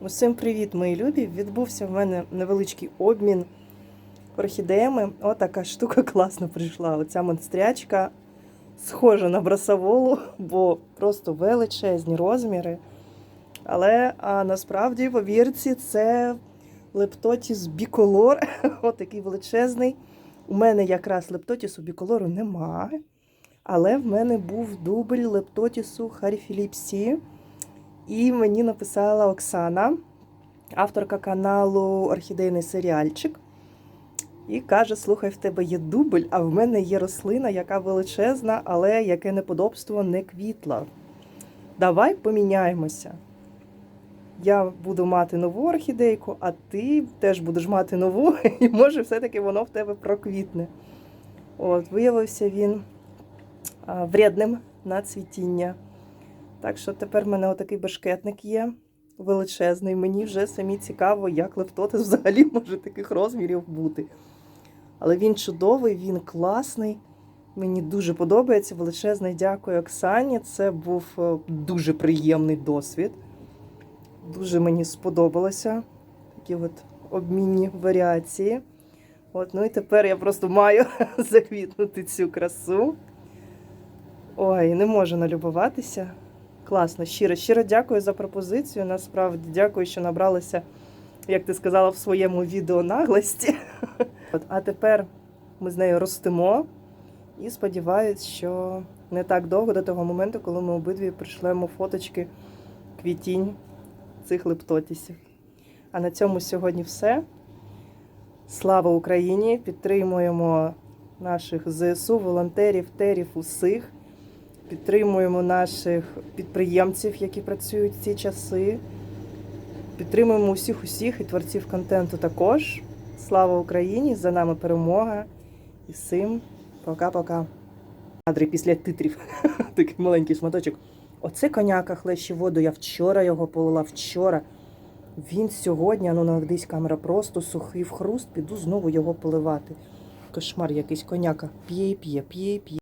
Усім привіт, мої любі! Відбувся в мене невеличкий обмін орхідеями. О, така штука класно прийшла. Оця монстрячка схожа на брасоволу, бо просто величезні розміри. Але а, насправді, в вірці, це лептотіс біколор. Отакий величезний. У мене якраз лептотісу біколору немає. Але в мене був дубль лептотісу Харіфіліпсі. І мені написала Оксана, авторка каналу Орхідейний серіальчик. І каже: слухай, в тебе є дубль, а в мене є рослина, яка величезна, але яке неподобство не квітла. Давай поміняємося. Я буду мати нову орхідейку, а ти теж будеш мати нову, і може все-таки воно в тебе проквітне. От, виявився він вредним на цвітіння. Так що тепер в мене отакий бешкетник є величезний. Мені вже самі цікаво, як лептотис взагалі може таких розмірів бути. Але він чудовий, він класний. Мені дуже подобається. Величезне дякую Оксані. Це був е, дуже приємний досвід. Дуже мені сподобалося такі от обмінні варіації. От, ну і тепер я просто маю заквітнути цю красу. Ой, не можу налюбуватися. Класно, щиро, щиро дякую за пропозицію. Насправді дякую, що набралися, як ти сказала в своєму відео наглості. А тепер ми з нею ростемо і сподіваюсь, що не так довго до того моменту, коли ми обидві прийшлемо фоточки квітінь цих лептотісів. А на цьому сьогодні все. Слава Україні! Підтримуємо наших ЗСУ, волонтерів, терів, усіх. Підтримуємо наших підприємців, які працюють в ці часи. Підтримуємо усіх усіх і творців контенту також. Слава Україні! За нами перемога. І всім пока-пока. Кадри після титрів. Такий маленький шматочок. Оце коняка хлещі воду. Я вчора його полила, вчора. Він сьогодні, ну наведись камера, просто сухий в хруст, піду знову його поливати. Кошмар якийсь коняка. П'є, п'є, п'є, п'є.